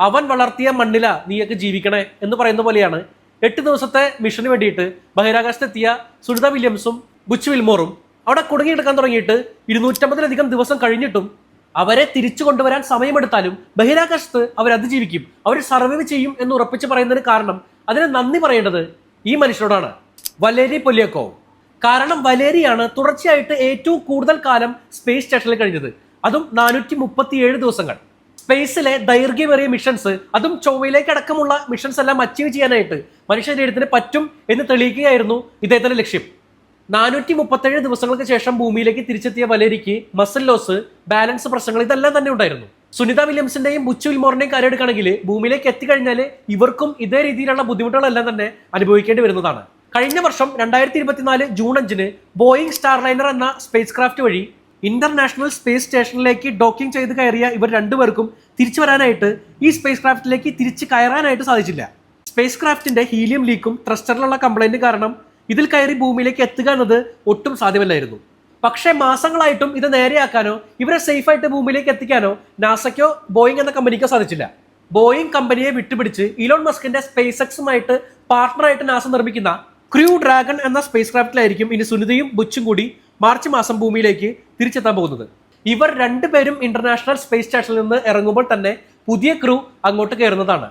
അവൻ വളർത്തിയ മണ്ണില നീയൊക്കെ ജീവിക്കണേ എന്ന് പറയുന്ന പോലെയാണ്. എട്ട് ദിവസത്തെ മിഷന് വേണ്ടിയിട്ട് ബഹിരാകാശത്തെത്തിയ സുനിത വില്യംസും ബുച്ച് വിൽമോറും അവിടെ കുടുങ്ങിയെടുക്കാൻ തുടങ്ങിയിട്ട് ഇരുന്നൂറ്റമ്പതിലധികം ദിവസം കഴിഞ്ഞിട്ടും അവരെ തിരിച്ചു കൊണ്ടുവരാൻ സമയമെടുത്താലും ബഹിരാകാശത്ത് അവർ അതിജീവിക്കും അവർ സർവൈവ് ചെയ്യും എന്ന് ഉറപ്പിച്ച് പറയുന്നതിന് കാരണം അതിന് നന്ദി പറയേണ്ടത് ഈ മനുഷ്യരോടാണ്. വലേരി പൊല്യക്കോ കാരണം വലേരിയാണ് തുടർച്ചയായിട്ട് ഏറ്റവും കൂടുതൽ കാലം സ്പേസ് സ്റ്റേഷനിൽ കഴിഞ്ഞത്. അതും നാനൂറ്റി ദിവസങ്ങൾ. സ്പേസിലെ ദൈർഘ്യമേറിയ മിഷൻസ് അതും ചൊവ്വയിലേക്ക് അടക്കമുള്ള മിഷൻസ് എല്ലാം അച്ചീവ് ചെയ്യാനായിട്ട് മനുഷ്യ ശരീരത്തിന് പറ്റും എന്ന് തെളിയിക്കുകയായിരുന്നു ഇദ്ദേഹത്തിന്റെ ലക്ഷ്യം. നാനൂറ്റി മുപ്പത്തേഴ് ദിവസങ്ങൾക്ക് ശേഷം ഭൂമിയിലേക്ക് തിരിച്ചെത്തിയ വലേരിക്ക് മസിൽ ലോസ് ബാലൻസ് പ്രശ്നങ്ങൾ ഇതെല്ലാം തന്നെ ഉണ്ടായിരുന്നു. സുനിത വില്യംസിന്റെയും ബുച്ചു വിൽമോറിന്റെയും കാര്യം എടുക്കുകയാണെങ്കിൽ ഭൂമിയിലേക്ക് എത്തിക്കഴിഞ്ഞാൽ ഇവർക്കും ഇതേ രീതിയിലുള്ള ബുദ്ധിമുട്ടുകളെല്ലാം തന്നെ അനുഭവിക്കേണ്ടി വരുന്നതാണ്. കഴിഞ്ഞ വർഷം രണ്ടായിരത്തി ഇരുപത്തിനാല് ജൂൺ അഞ്ചിന് ബോയിങ് സ്റ്റാർലൈനർ എന്ന സ്പേസ് ക്രാഫ്റ്റ് വഴി ഇന്റർനാഷണൽ സ്പേസ് സ്റ്റേഷനിലേക്ക് ഡോക്കിംഗ് ചെയ്ത് കയറിയ ഇവർ രണ്ടുപേർക്കും തിരിച്ചു വരാനായിട്ട് ഈ സ്പേസ് ക്രാഫ്റ്റിലേക്ക് തിരിച്ച് കയറാനായിട്ട് സാധിച്ചില്ല. സ്പേസ് ക്രാഫ്റ്റിന്റെ ഹീലിയം ലീക്കും ത്രസ്റ്ററിലുള്ള കംപ്ലൈന്റ് കാരണം ഇതിൽ കയറി ഭൂമിയിലേക്ക് എത്തുക എന്നത് ഒട്ടും സാധ്യമല്ലായിരുന്നു. പക്ഷേ മാസങ്ങളായിട്ടും ഇത് നേരെയാക്കാനോ ഇവരെ സേഫായിട്ട് ഭൂമിയിലേക്ക് എത്തിക്കാനോ നാസയ്ക്കോ ബോയിങ് എന്ന കമ്പനിക്കോ സാധിച്ചില്ല. ബോയിങ് കമ്പനിയെ വിട്ടുപിടിച്ച് ഇലോൺ മസ്കിന്റെ സ്പേസ് എക്സുമായിട്ട് പാർട്ട്ണറായിട്ട് നാസ നിർമ്മിക്കുന്ന ക്രൂ ഡ്രാഗൺ എന്ന സ്പേസ് ക്രാഫ്റ്റിലായിരിക്കും ഇനി സുനിതയും ബുച്ചും കൂടി മാർച്ച് മാസം ഭൂമിയിലേക്ക് തിരിച്ചെത്താൻ പോകുന്നത്. ഇവർ രണ്ടുപേരും ഇന്റർനാഷണൽ സ്പേസ് സ്റ്റേഷനിൽ നിന്ന് ഇറങ്ങുമ്പോൾ തന്നെ പുതിയ ക്രൂ അങ്ങോട്ട് കയറുന്നതാണ്.